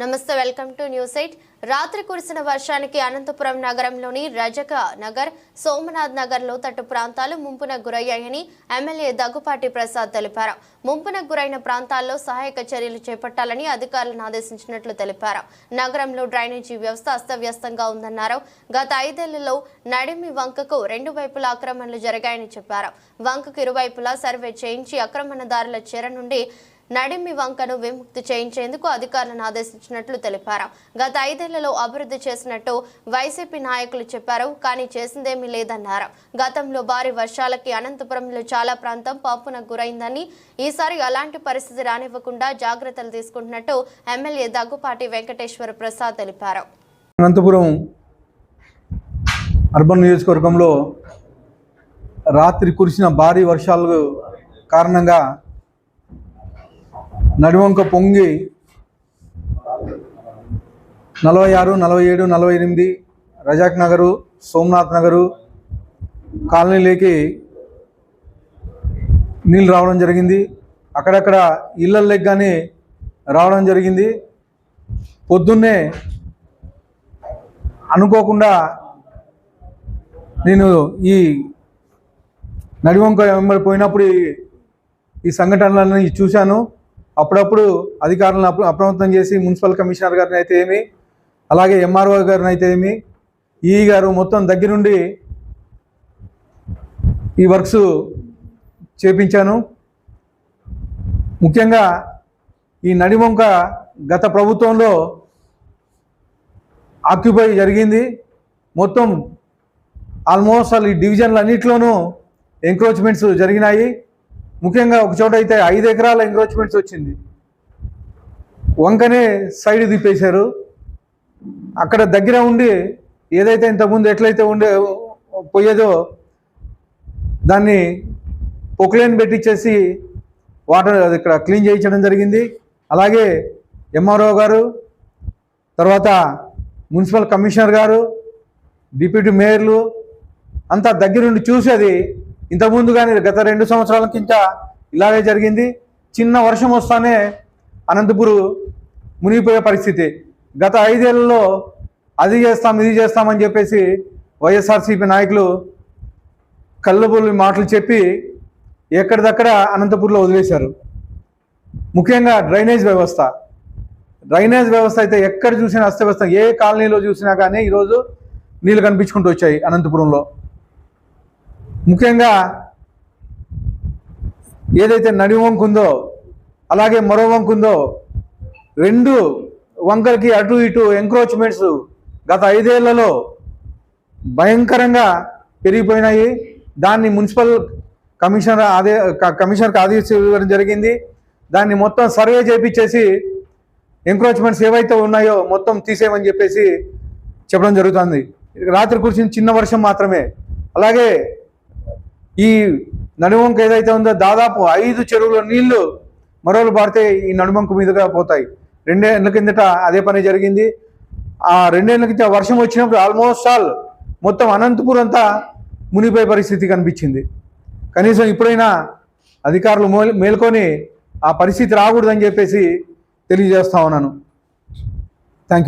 నమస్తే welcome to news eight. రాత్రి కురిసిన వర్షానికి అనంతపురం నగరంలోని రజక నగర్ సోమనాథ్ నగర్లో తట్టు ప్రాంతాలు ముంపున గురయ్యాయని ఎమ్మెల్యే దగ్గుపాటి ప్రసాద్ తెలిపారు. ముంపున గురైన ప్రాంతాల్లో సహాయక చర్యలు చేపట్టాలని అధికారులను ఆదేశించినట్లు తెలిపారు. నగరంలో డ్రైనేజీ వ్యవస్థ అస్తవ్యస్తంగా ఉందన్నారు. గత ఐదేళ్ళలో నడిమి వంకకు రెండు వైపులా ఆక్రమణలు జరిగాయని చెప్పారు. వంకకు ఇరువైపులా సర్వే చేయించి ఆక్రమణదారుల చెర నుండి నడిమి వంకను విముక్తి చేయించేందుకు అధికారులను ఆదేశించినట్లు తెలిపారు. గత ఐదేళ్ళలో అభివృద్ధి చేసినట్టు వైసీపీ నాయకులు చెప్పారు కానీ చేసిందేమీ లేదన్నారు. గతంలో భారీ వర్షాలకి అనంతపురంలో చాలా ప్రాంతం పాపున గురైందని ఈసారి అలాంటి పరిస్థితి రానివ్వకుండా జాగ్రత్తలు తీసుకుంటున్నట్టు ఎమ్మెల్యే దగ్గుపాటి వెంకటేశ్వర ప్రసాద్ తెలిపారు. అనంతపురం అర్బన్ నియోజకవర్గంలో రాత్రి కురిసిన భారీ వర్షాలు కారణంగా నడివంక పొంగి నలభై ఆరు నలభై ఏడు నలభై ఎనిమిది రజాక్ నగరు సోమనాథ్ నగరు కాలనీలోకి నీళ్ళు రావడం జరిగింది. అక్కడక్కడ ఇళ్ళల్లోకి కానీ రావడం జరిగింది. పొద్దున్నే అనుకోకుండా నేను ఈ నడివంక వెంబడి పోయినప్పుడు ఈ సంఘటనలన్నీ చూశాను. అప్పుడప్పుడు అధికారులను అప్ర- అప్రమత్తం చేసి మున్సిపల్ కమిషనర్ గారిని అయితే ఏమి అలాగే ఎంఆర్ఓ గారిని అయితే ఏమి ఈ గారు మొత్తం దగ్గరుండి ఈ వర్క్స్ చేపించాను. ముఖ్యంగా ఈ నడివంక గత ప్రభుత్వంలో ఆక్యుపై జరిగింది. మొత్తం ఆల్మోస్ట్ ఈ డివిజన్లు అన్నింటిలోనూ ఎంక్రోచ్మెంట్స్ జరిగినాయి. ముఖ్యంగా ఒక చోట అయితే ఐదు ఎకరాల ఎంక్రోచ్మెంట్స్ వచ్చింది. వంకనే సైడ్ తిప్పేశారు. అక్కడ దగ్గర ఉండి ఏదైతే ఇంతకుముందు ఎట్లయితే ఉండే పోయేదో దాన్ని పొక్లేన్ పెట్టించేసి వాటర్ అది ఇక్కడ క్లీన్ చేయించడం జరిగింది. అలాగే ఎంఆర్ఓ గారు తర్వాత మున్సిపల్ కమిషనర్ గారు డిప్యూటీ మేయర్లు అంతా దగ్గరుండి చూసి అది ఇంతకుముందు కానీ గత రెండు సంవత్సరాల కింద ఇలాగే జరిగింది. చిన్న వర్షం వస్తానే అనంతపురు మునిగిపోయే పరిస్థితి. గత ఐదేళ్ళలో అది చేస్తాం ఇది చేస్తామని చెప్పేసి వైఎస్ఆర్సీపీ నాయకులు కళ్ళబుల్లి మాటలు చెప్పి ఎక్కడిదక్కడ అనంతపూర్లో వదిలేశారు. ముఖ్యంగా డ్రైనేజ్ వ్యవస్థ. డ్రైనేజ్ వ్యవస్థ అయితే ఎక్కడ చూసినా అస్తవ్యస్తం ఏ కాలనీలో చూసినా కానీ ఈరోజు నీళ్ళు కనిపించుకుంటూ వచ్చాయి అనంతపురంలో. ముఖ్యంగా ఏదైతే నడి వంకు ఉందో అలాగే మరో వంకు ఉందో రెండు వంకలకి అటు ఇటు ఎంక్రోచ్మెంట్స్ గత ఐదేళ్ళలో భయంకరంగా పెరిగిపోయినాయి. దాన్ని మున్సిపల్ కమిషనర్ ఆదే కమిషనర్కి ఆదేశించడం జరిగింది. దాన్ని మొత్తం సర్వే చేపించేసి ఎంక్రోచ్మెంట్స్ ఏవైతే ఉన్నాయో మొత్తం తీసేయమని చెప్పేసి చెప్పడం జరుగుతుంది. రాత్రి కురిసిన చిన్న వర్షం మాత్రమే. అలాగే ఈ నడుమంక ఏదైతే ఉందో దాదాపు ఐదు చెరువుల నీళ్ళు మరోలు పారితే ఈ నడుమంక మీదుగా పోతాయి. రెండేళ్ళ కిందట అదే పని జరిగింది. ఆ రెండేళ్ళ కింద వర్షం వచ్చినప్పుడు ఆల్మోస్ట్ ఆల్ మొత్తం అనంతపురం అంతా మునిపోయే పరిస్థితి కనిపించింది. కనీసం ఇప్పుడైనా అధికారులు మేల్కొని ఆ పరిస్థితి రాకూడదని చెప్పేసి తెలియజేస్తా ఉన్నాను. Thank you